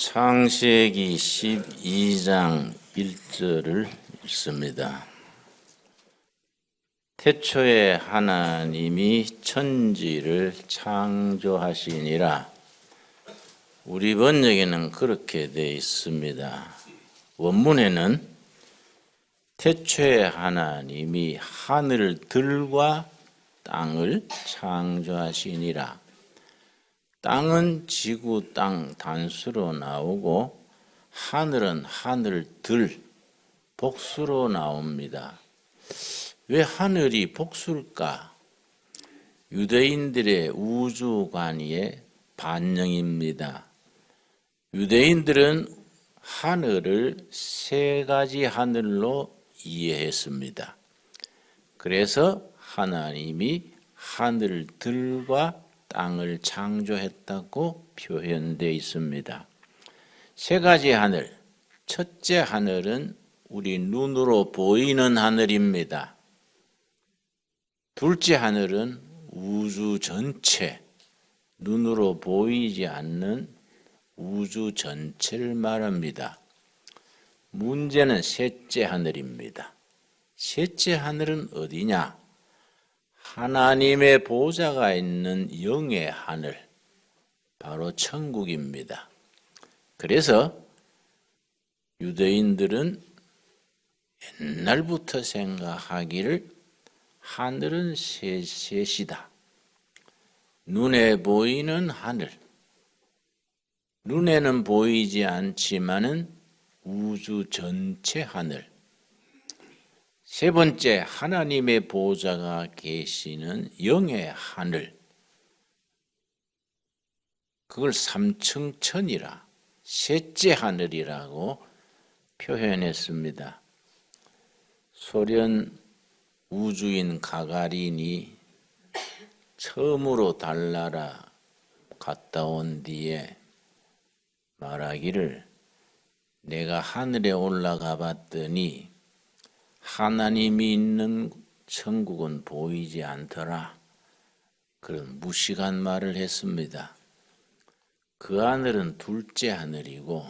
창세기 12장 1절을 읽습니다. 태초에 하나님이 천지를 창조하시니라. 우리 번역에는 그렇게 되어 있습니다. 원문에는 태초에 하나님이 하늘들과 땅을 창조하시니라. 땅은 지구 땅 단수로 나오고 하늘은 하늘들 복수로 나옵니다. 왜 하늘이 복수일까? 유대인들의 우주관의 반영입니다. 유대인들은 하늘을 세 가지 하늘로 이해했습니다. 그래서 하나님이 하늘들과 땅을 창조했다고 표현되어 있습니다. 세 가지 하늘. 첫째 하늘은 우리 눈으로 보이는 하늘입니다. 둘째 하늘은 우주 전체, 눈으로 보이지 않는 우주 전체를 말합니다. 문제는 셋째 하늘입니다. 셋째 하늘은 어디냐? 하나님의 보좌가 있는 영의 하늘, 바로 천국입니다. 그래서 유대인들은 옛날부터 생각하기를 하늘은 셋이다. 눈에 보이는 하늘, 눈에는 보이지 않지만은 우주 전체 하늘, 세 번째, 하나님의 보좌가 계시는 영의 하늘. 그걸 삼층천이라, 셋째 하늘이라고 표현했습니다. 소련 우주인 가가린이 처음으로 달나라 갔다 온 뒤에 말하기를 내가 하늘에 올라가 봤더니 하나님이 있는 천국은 보이지 않더라. 그런 무식한 말을 했습니다. 그 하늘은 둘째 하늘이고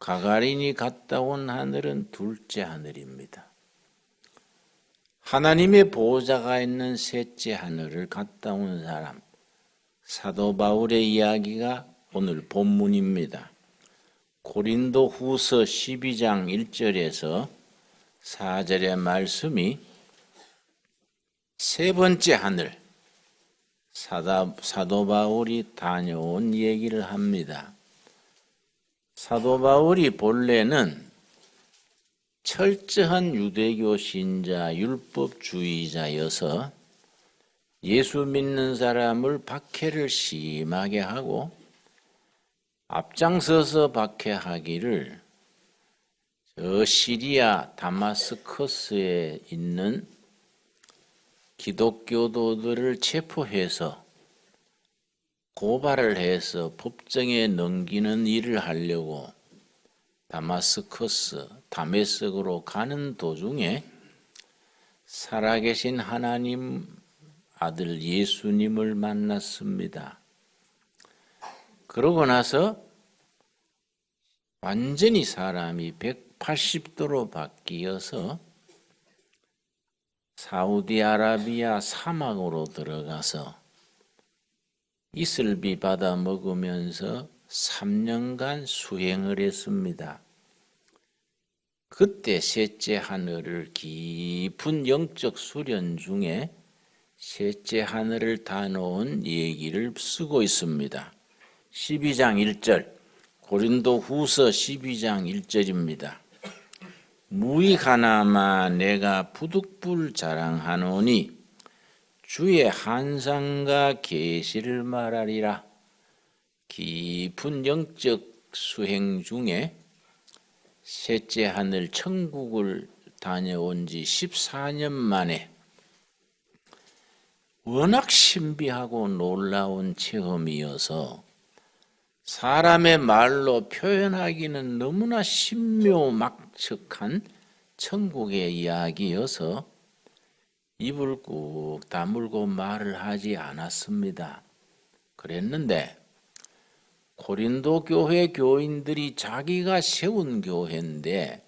가가린이 갔다 온 하늘은 둘째 하늘입니다. 하나님의 보호자가 있는 셋째 하늘을 갔다 온 사람 사도 바울의 이야기가 오늘 본문입니다. 고린도 후서 12장 1절에서 4절의 말씀이 세 번째 하늘, 사다, 사도 바울이 다녀온 얘기를 합니다. 사도 바울이 본래는 철저한 유대교 신자, 율법주의자여서 예수 믿는 사람을 박해를 심하게 하고 앞장서서 박해하기를 저 시리아 다마스커스에 있는 기독교도들을 체포해서 고발을 해서 법정에 넘기는 일을 하려고 다마스커스, 다메섹으로 가는 도중에 살아계신 하나님 아들 예수님을 만났습니다. 그러고 나서 완전히 사람이 180도로 바뀌어서 사우디아라비아 사막으로 들어가서 이슬비 받아 먹으면서 3년간 수행을 했습니다. 그때 셋째 하늘을 깊은 영적 수련 중에 셋째 하늘을 다 놓은 얘기를 쓰고 있습니다. 12장 1절 고린도 후서 12장 1절입니다. 무익 하나마 내가 부득불 자랑하노니 주의 한상과 계시를 말하리라. 깊은 영적 수행 중에 셋째 하늘 천국을 다녀온 지 14년 만에 워낙 신비하고 놀라운 체험이어서 사람의 말로 표현하기는 너무나 신묘막측한 천국의 이야기여서 입을 꾹 다물고 말을 하지 않았습니다. 그랬는데 고린도 교회 교인들이 자기가 세운 교회인데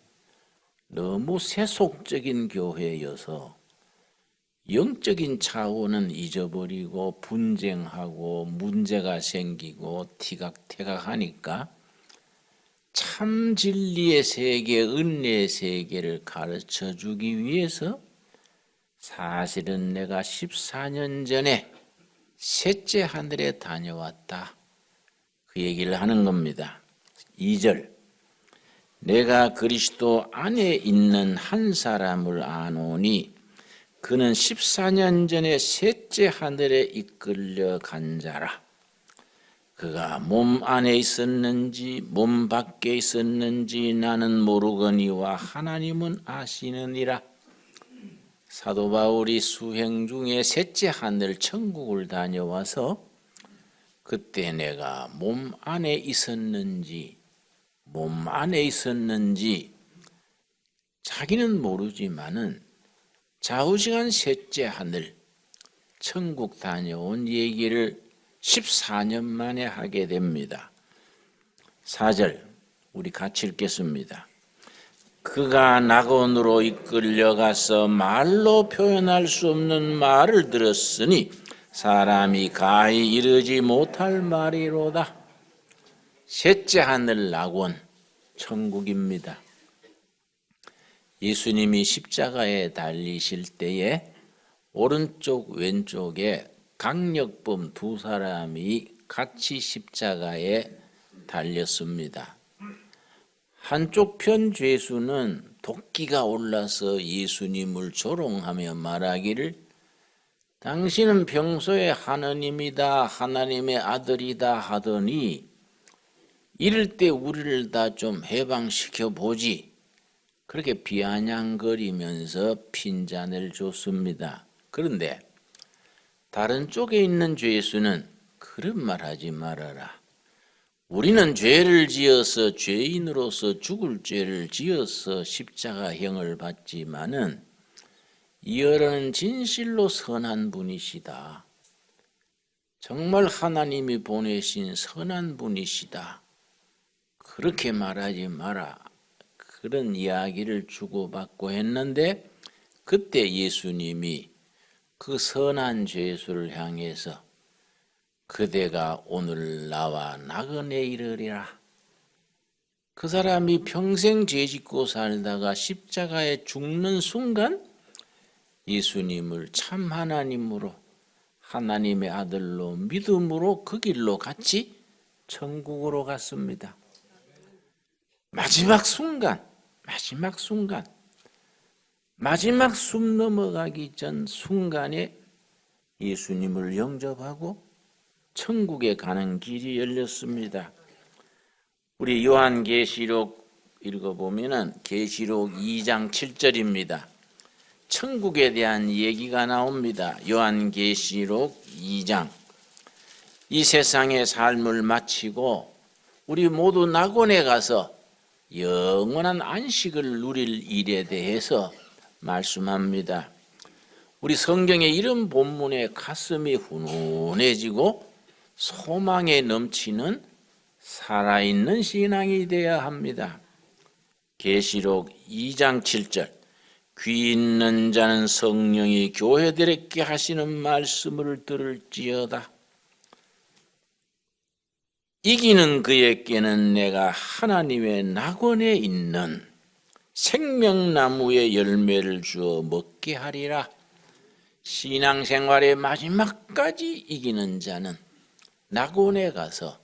너무 세속적인 교회여서 영적인 차원은 잊어버리고 분쟁하고 문제가 생기고 티각태각하니까 참 진리의 세계, 은혜의 세계를 가르쳐 주기 위해서 사실은 내가 14년 전에 셋째 하늘에 다녀왔다. 그 얘기를 하는 겁니다. 2절. 내가 그리스도 안에 있는 한 사람을 아노니 그는 14년 전에 셋째 하늘에 이끌려 간 자라. 그가 몸 안에 있었는지 몸 밖에 있었는지 나는 모르거니와 하나님은 아시느니라. 사도 바울이 수행 중에 셋째 하늘 천국을 다녀와서 그때 내가 몸 안에 있었는지 몸 안에 있었는지 자기는 모르지만은 좌우시간 셋째 하늘 천국 다녀온 얘기를 14년 만에 하게 됩니다. 4절 우리 같이 읽겠습니다. 그가 낙원으로 이끌려가서 말로 표현할 수 없는 말을 들었으니 사람이 가히 이르지 못할 말이로다. 셋째 하늘 낙원 천국입니다. 예수님이 십자가에 달리실 때에 오른쪽 왼쪽에 강력범 두 사람이 같이 십자가에 달렸습니다. 한쪽 편 죄수는 도끼가 올라서 예수님을 조롱하며 말하기를 당신은 평소에 하나님이다 하나님의 아들이다 하더니 이럴 때 우리를 다 좀 해방시켜 보지 그렇게 비아냥거리면서 핀잔을 줬습니다. 그런데 다른 쪽에 있는 죄수는 그런 말 하지 말아라. 우리는 죄를 지어서 죄인으로서 죽을 죄를 지어서 십자가형을 받지만은 이어는 진실로 선한 분이시다. 정말 하나님이 보내신 선한 분이시다. 그렇게 말하지 마라. 그런 이야기를 주고받고 했는데 그때 예수님이 그 선한 죄수를 향해서 그대가 오늘 나와 나그네 이르리라. 그 사람이 평생 죄 짓고 살다가 십자가에 죽는 순간 예수님을 참 하나님으로 하나님의 아들로 믿음으로 그 길로 같이 천국으로 갔습니다. 마지막 순간, 마지막 순간, 마지막 숨 넘어가기 전 순간에 예수님을 영접하고 천국에 가는 길이 열렸습니다. 우리 요한계시록 읽어보면은 계시록 2장 7절입니다. 천국에 대한 얘기가 나옵니다. 요한계시록 2장. 이 세상의 삶을 마치고 우리 모두 낙원에 가서 영원한 안식을 누릴 일에 대해서 말씀합니다. 우리 성경의 이런 본문에 가슴이 훈훈해지고 소망에 넘치는 살아있는 신앙이 되어야 합니다. 계시록 2장 7절 귀 있는 자는 성령이 교회들에게 하시는 말씀을 들을지어다. 이기는 그에게는 내가 하나님의 낙원에 있는 생명나무의 열매를 주어 먹게 하리라. 신앙생활의 마지막까지 이기는 자는 낙원에 가서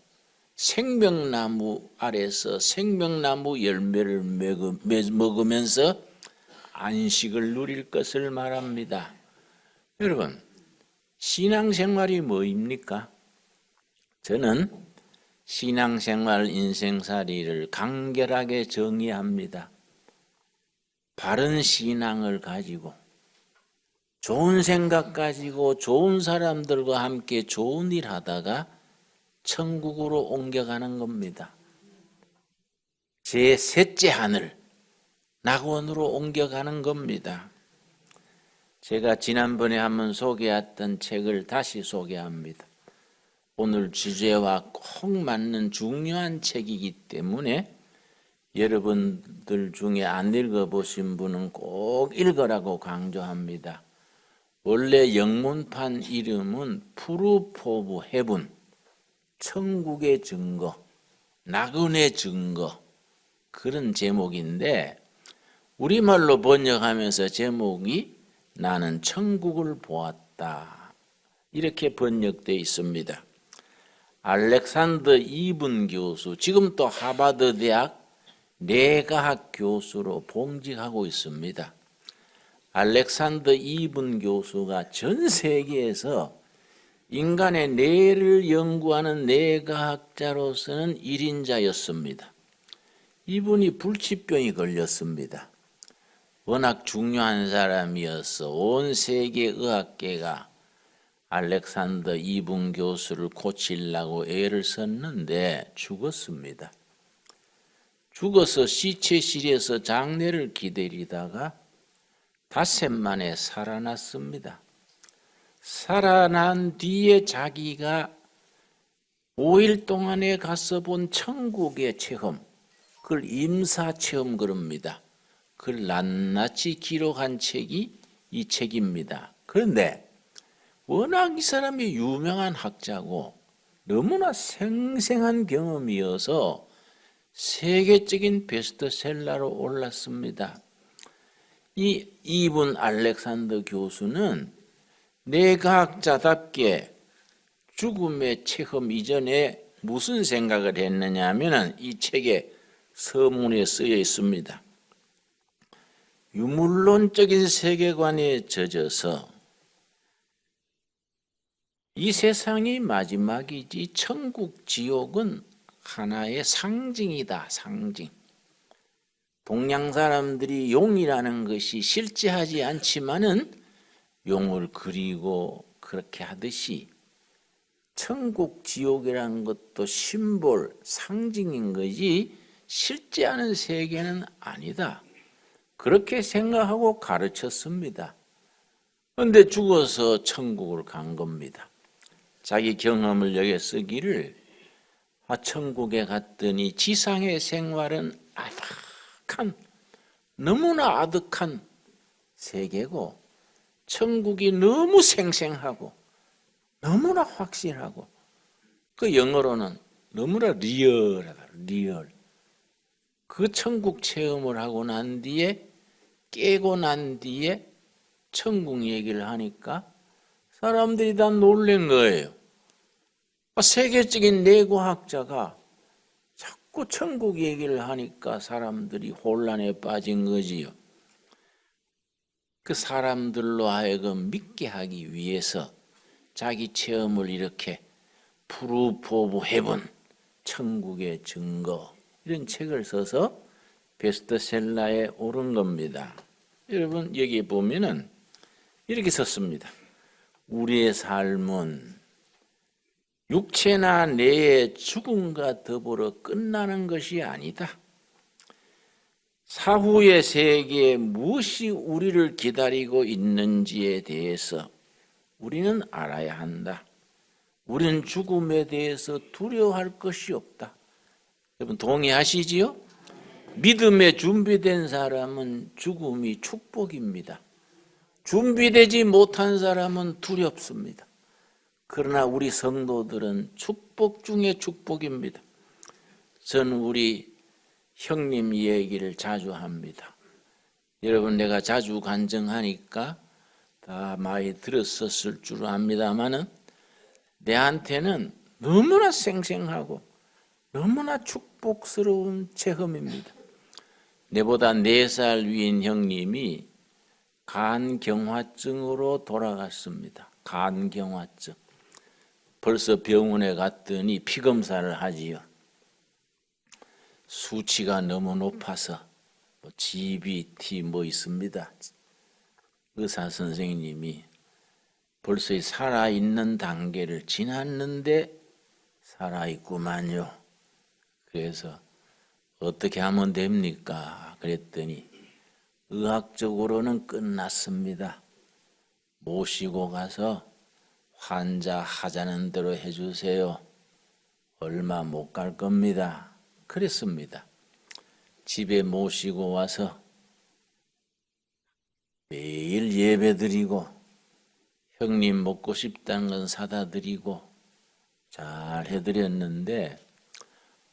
생명나무 아래서 생명나무 열매를 먹으면서 안식을 누릴 것을 말합니다. 여러분, 신앙생활이 뭐입니까? 저는 신앙생활 인생살이를 간결하게 정의합니다. 바른 신앙을 가지고 좋은 생각 가지고 좋은 사람들과 함께 좋은 일 하다가 천국으로 옮겨가는 겁니다. 제 셋째 하늘, 낙원으로 옮겨가는 겁니다. 제가 지난번에 한번 소개했던 책을 다시 소개합니다. 오늘 주제와 꼭 맞는 중요한 책이기 때문에 여러분들 중에 안 읽어보신 분은 꼭 읽으라고 강조합니다. 원래 영문판 이름은 프루프 오브 헤븐, 천국의 증거, 나그네 증거 그런 제목인데 우리말로 번역하면서 제목이 나는 천국을 보았다 이렇게 번역되어 있습니다. 알렉산더 이분 교수 지금 또 하버드 대학 뇌과학 교수로 봉직하고 있습니다. 알렉산더 이분 교수가 전 세계에서 인간의 뇌를 연구하는 뇌과학자로서는 1인자였습니다. 이분이 불치병이 걸렸습니다. 워낙 중요한 사람이어서 온 세계 의학계가 알렉산더 이분 교수를 고치려고 애를 썼는데 죽었습니다. 죽어서 시체실에서 장례를 기다리다가 닷새 만에 살아났습니다. 살아난 뒤에 자기가 5일 동안에 가서 본 천국의 체험, 그걸 임사 체험 그럽니다. 그걸 낱낱이 기록한 책이 이 책입니다. 그런데 워낙 이 사람이 유명한 학자고 너무나 생생한 경험이어서 세계적인 베스트셀러로 올랐습니다. 이 이분 알렉산더 교수는 뇌과학자답게 죽음의 체험 이전에 무슨 생각을 했느냐 하면은 이 책에 서문에 쓰여 있습니다. 유물론적인 세계관에 젖어서 이 세상이 마지막이지 천국 지옥은 하나의 상징이다 상징. 동양 사람들이 용이라는 것이 실제하지 않지만은 용을 그리고 그렇게 하듯이 천국 지옥이라는 것도 심볼 상징인 거지 실제하는 세계는 아니다. 그렇게 생각하고 가르쳤습니다. 그런데 죽어서 천국을 간 겁니다. 자기 경험을 여기 쓰기를 아, 천국에 갔더니 지상의 생활은 아득한 너무나 아득한 세계고 천국이 너무 생생하고 너무나 확실하고 그 영어로는 너무나 리얼하다 리얼 그 천국 체험을 하고 난 뒤에 깨고 난 뒤에 천국 얘기를 하니까 사람들이 다 놀란 거예요. 세계적인 내고학자가 자꾸 천국 얘기를 하니까 사람들이 혼란에 빠진 거지요. 그 사람들로 하여금 믿게 하기 위해서 자기 체험을 이렇게 프루프 오브 헤븐 천국의 증거 이런 책을 써서 베스트셀러에 오른 겁니다. 여러분 여기 보면은 이렇게 썼습니다. 우리의 삶은 육체나 뇌의 죽음과 더불어 끝나는 것이 아니다. 사후의 세계에 무엇이 우리를 기다리고 있는지에 대해서 우리는 알아야 한다. 우리는 죽음에 대해서 두려워할 것이 없다. 여러분 동의하시지요? 믿음에 준비된 사람은 죽음이 축복입니다. 준비되지 못한 사람은 두렵습니다. 그러나 우리 성도들은 축복 중에 축복입니다. 저는 우리 형님 얘기를 자주 합니다. 여러분 내가 자주 간증하니까 다 많이 들었었을 줄 압니다만은 내한테는 너무나 생생하고 너무나 축복스러운 체험입니다. 내보다 네살 위인 형님이 간경화증으로 돌아갔습니다. 간경화증. 벌써 병원에 갔더니 피 검사를 하지요. 수치가 너무 높아서 뭐 GBT 뭐 있습니다. 의사 선생님이 벌써 살아 있는 단계를 지났는데 살아 있구만요. 그래서 어떻게 하면 됩니까? 그랬더니 의학적으로는 끝났습니다. 모시고 가서 환자 하자는 대로 해주세요. 얼마 못 갈 겁니다. 그랬습니다. 집에 모시고 와서 매일 예배 드리고 형님 먹고 싶다는 건 사다 드리고 잘 해드렸는데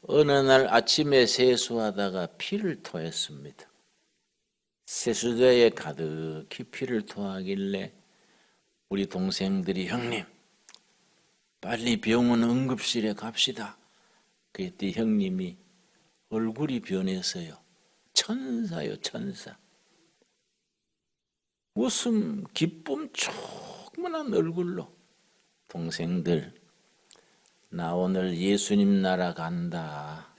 어느 날 아침에 세수하다가 피를 토했습니다. 세수대에 가득히 피를 토하길래 우리 동생들이 형님 빨리 병원 응급실에 갑시다. 그랬더니 형님이 얼굴이 변했어요. 천사요 천사. 웃음 기쁨 충만한 얼굴로 동생들 나 오늘 예수님 나라 간다.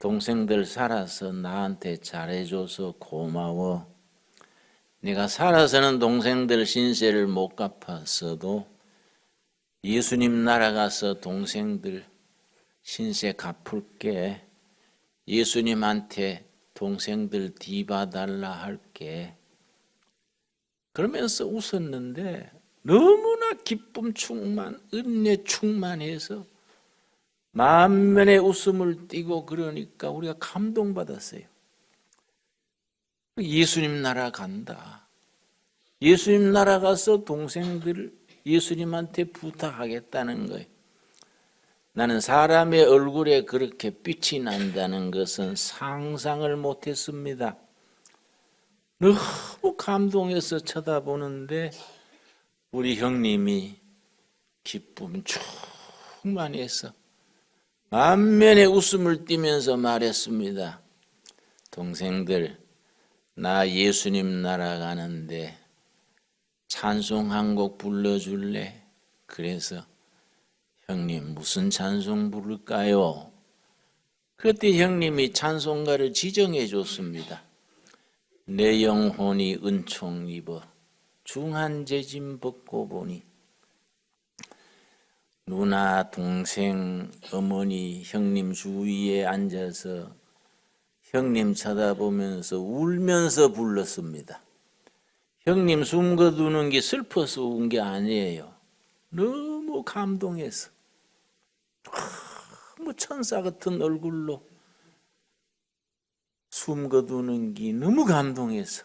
동생들 살아서 나한테 잘해줘서 고마워. 내가 살아서는 동생들 신세를 못 갚았어도 예수님 나라 가서 동생들 신세 갚을게. 예수님한테 동생들 뒤봐달라 할게. 그러면서 웃었는데 너무나 기쁨 충만, 은혜 충만해서 만면에 웃음을 띠고 그러니까 우리가 감동받았어요. 예수님 나라 간다. 예수님 나라 가서 동생들 예수님한테 부탁하겠다는 거예요. 나는 사람의 얼굴에 그렇게 빛이 난다는 것은 상상을 못했습니다. 너무 감동해서 쳐다보는데 우리 형님이 기쁨 충만해서 만면에 웃음을 띠면서 말했습니다. 동생들, 나 예수님 나라 가는데 찬송 한 곡 불러줄래? 그래서 형님 무슨 찬송 부를까요? 그때 형님이 찬송가를 지정해 줬습니다. 내 영혼이 은총 입어 중한 재짐 벗고 보니 누나 동생 어머니 형님 주위에 앉아서 형님 쳐다보면서 울면서 불렀습니다. 형님 숨겨두는 게 슬퍼서 운 게 아니에요. 너무 감동해서 너무 천사 같은 얼굴로 숨겨두는 게 너무 감동해서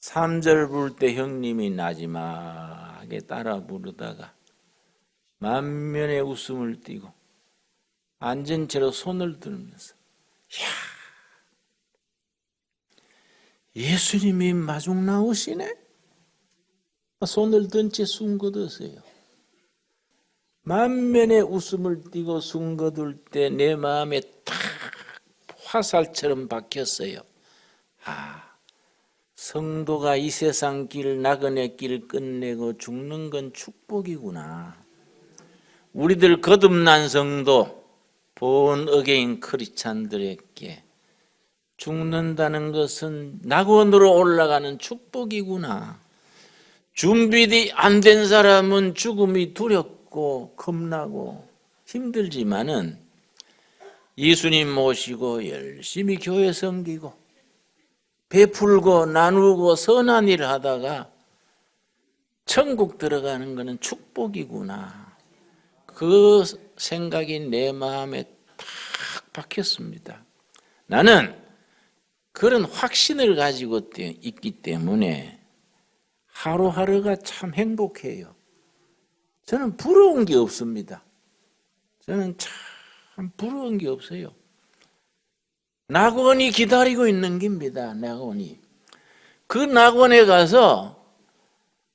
3절 부를 때 형님이 나지막하게 따라 부르다가 만면에 웃음을 띠고 앉은 채로 손을 들면서 야 예수님이 마중 나오시네? 손을 든채 숨겨뒀어요. 만면에 웃음을 띠고 숨겨둘 때 내 마음에 탁 화살처럼 박혔어요. 아, 성도가 이 세상 길, 나그네 길 끝내고 죽는 건 축복이구나. 우리들 거듭난 성도, 본 어게인 크리찬들에게 죽는다는 것은 낙원으로 올라가는 축복이구나. 준비 안된 사람은 죽음이 두렵고 겁나고 힘들지만은 예수님 모시고 열심히 교회 섬기고 베풀고 나누고 선한 일을 하다가 천국 들어가는 것은 축복이구나. 그 생각이 내 마음에 탁 박혔습니다. 나는 그런 확신을 가지고 있기 때문에 하루하루가 참 행복해요. 저는 부러운 게 없습니다. 저는 참 부러운 게 없어요. 낙원이 기다리고 있는 겁니다. 낙원이. 그 낙원에 가서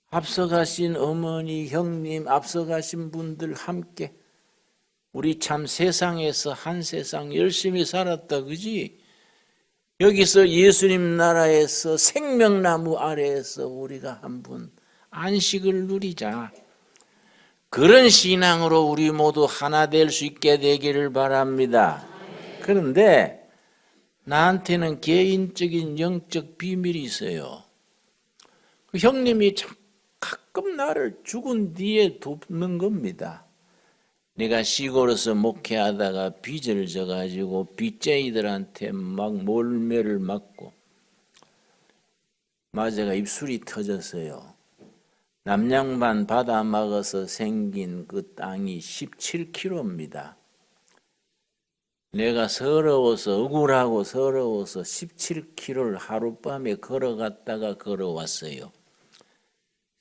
앞서가신 어머니, 형님, 앞서가신 분들 함께 우리 참 세상에서 한 세상 열심히 살았다 그지? 여기서 예수님 나라에서 생명나무 아래에서 우리가 한 분 안식을 누리자. 그런 신앙으로 우리 모두 하나 될 수 있게 되기를 바랍니다. 그런데 나한테는 개인적인 영적 비밀이 있어요. 그 형님이 참 가끔 나를 죽은 뒤에 돕는 겁니다. 내가 시골에서 목회하다가 빚을 져가지고 빚쟁이들한테 막 몰매를 맞고 맞아가 입술이 터졌어요. 남양반 바다 막아서 생긴 그 땅이 17km입니다. 내가 서러워서 억울하고 서러워서 17km를 하룻밤에 걸어갔다가 걸어왔어요.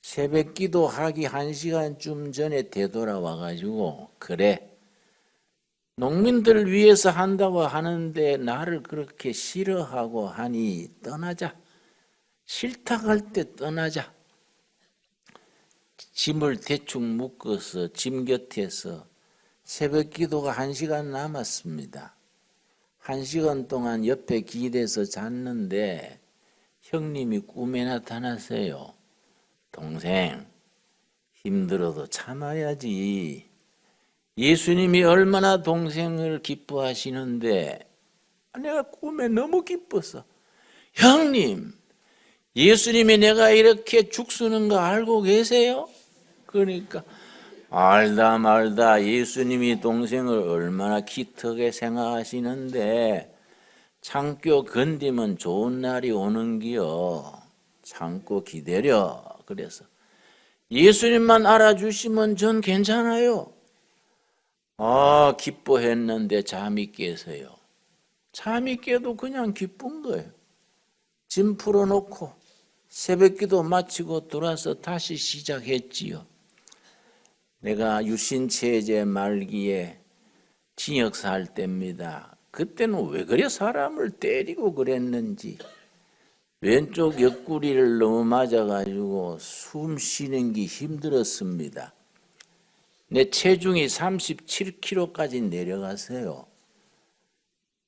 새벽 기도 하기 한 시간쯤 전에 되돌아와 가지고 그래 농민들을 위해서 한다고 하는데 나를 그렇게 싫어하고 하니 떠나자. 싫다 할 때 떠나자. 짐을 대충 묶어서 짐 곁에서 새벽 기도가 한 시간 남았습니다. 한 시간 동안 옆에 기대서 잤는데 형님이 꿈에 나타났어요. 동생, 힘들어도 참아야지. 예수님이 얼마나 동생을 기뻐하시는데 내가 꿈에 너무 기뻤어. 형님, 예수님이 내가 이렇게 죽쓰는 거 알고 계세요? 그러니까 알다 말다 예수님이 동생을 얼마나 기특하게 생각하시는데 참고 건디면 좋은 날이 오는기요. 참고 기다려. 그래서 예수님만 알아주시면 전 괜찮아요. 아, 기뻐했는데 잠이 깨서요. 잠이 깨도 그냥 기쁜 거예요. 짐 풀어놓고 새벽 기도 마치고 돌아서 다시 시작했지요. 내가 유신체제 말기에 징역사 할 때입니다. 그때는 왜 그래 사람을 때리고 그랬는지 왼쪽 옆구리를 너무 맞아가지고 숨 쉬는 게 힘들었습니다. 내 체중이 37kg까지 내려갔어요.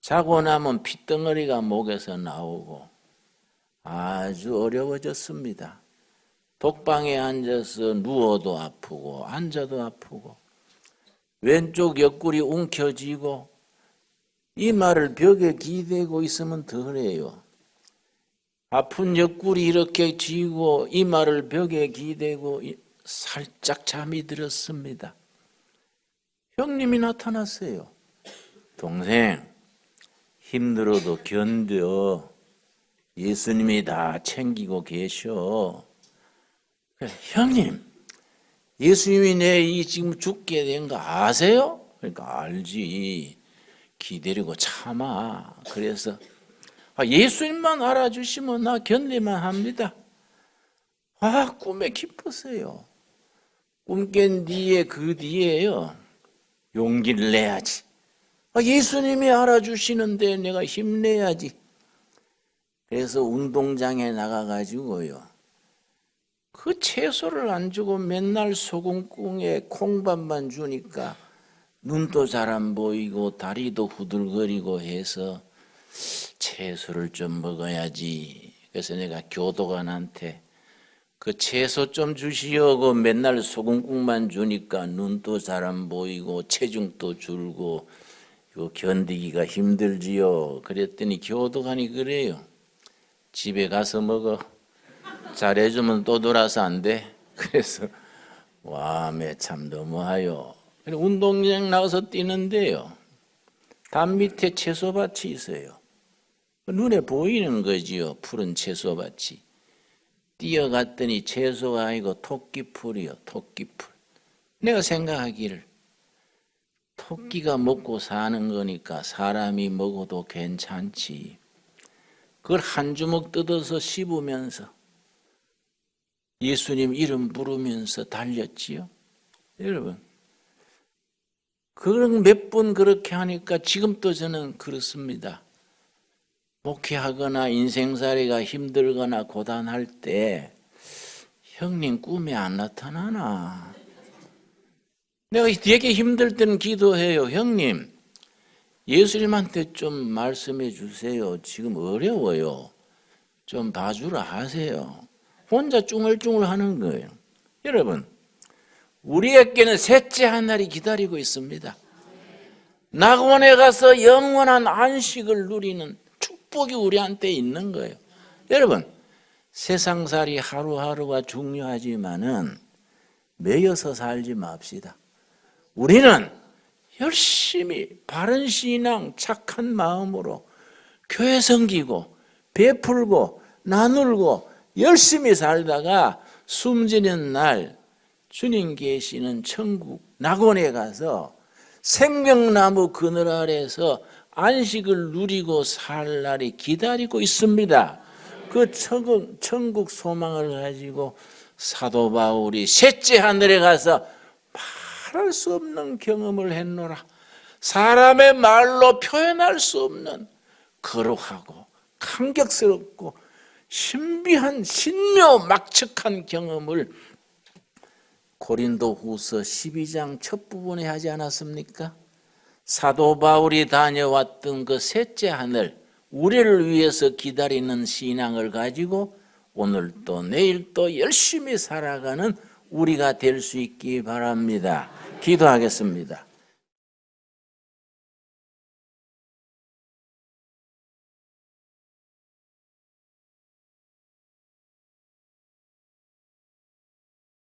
자고 나면 핏덩어리가 목에서 나오고 아주 어려워졌습니다. 독방에 앉아서 누워도 아프고 앉아도 아프고 왼쪽 옆구리 움켜쥐고 이마를 벽에 기대고 있으면 덜해요. 아픈 옆구리 이렇게 쥐고 이마를 벽에 기대고 살짝 잠이 들었습니다. 형님이 나타났어요. 동생, 힘들어도 견뎌. 예수님이 다 챙기고 계셔. 형님, 예수님이 내 이 지금 죽게 된 거 아세요? 그러니까 알지. 기다리고 참아. 그래서 아, 예수님만 알아주시면 나 견디만 합니다. 아, 꿈에 기뻤어요. 꿈깬 뒤에 그 뒤에요. 용기를 내야지. 아, 예수님이 알아주시는데 내가 힘내야지. 그래서 운동장에 나가가지고요. 그 채소를 안 주고 맨날 소금국에 콩밥만 주니까 눈도 잘 안 보이고 다리도 후들거리고 해서 채소를 좀 먹어야지. 그래서 내가 교도관한테 그 채소 좀 주시오. 그 맨날 소금국만 주니까 눈도 잘 안 보이고 체중도 줄고 이거 견디기가 힘들지요. 그랬더니 교도관이 그래요. 집에 가서 먹어. 잘해주면 또 돌아서 안 돼. 그래서 와 매 참 너무하요. 운동장 나가서 뛰는데요. 담 밑에 채소밭이 있어요. 눈에 보이는 거지요. 푸른 채소밭이. 뛰어갔더니 채소가 아니고 토끼풀이요. 토끼풀. 내가 생각하기를 토끼가 먹고 사는 거니까 사람이 먹어도 괜찮지. 그걸 한 주먹 뜯어서 씹으면서 예수님 이름 부르면서 달렸지요. 여러분, 그런 몇 번 그렇게 하니까 지금도 저는 그렇습니다. 목회하거나 인생살이가 힘들거나 고단할 때 형님 꿈에 안 나타나나? 내가 되게 힘들 때는 기도해요. 형님, 예수님한테 좀 말씀해 주세요. 지금 어려워요. 좀 봐주라 하세요. 혼자 쭝얼쭝얼 하는 거예요. 여러분, 우리에게는 셋째 한 날이 기다리고 있습니다. 낙원에 가서 영원한 안식을 누리는 축복이 우리한테 있는 거예요. 여러분, 세상살이 하루하루가 중요하지만은 매여서 살지 맙시다. 우리는 열심히 바른 신앙, 착한 마음으로 교회 섬기고 베풀고 나누고 열심히 살다가 숨지는 날 주님 계시는 천국 낙원에 가서 생명나무 그늘 아래서 안식을 누리고 살 날이 기다리고 있습니다. 그 천국, 천국 소망을 가지고 사도 바울이 셋째 하늘에 가서 말할 수 없는 경험을 했노라. 사람의 말로 표현할 수 없는 거룩하고 감격스럽고 신비한 신묘 막측한 경험을 고린도 후서 12장 첫 부분에 하지 않았습니까? 사도 바울이 다녀왔던 그 셋째 하늘, 우리를 위해서 기다리는 신앙을 가지고 오늘 또 내일 또 열심히 살아가는 우리가 될 수 있기 바랍니다. 기도하겠습니다.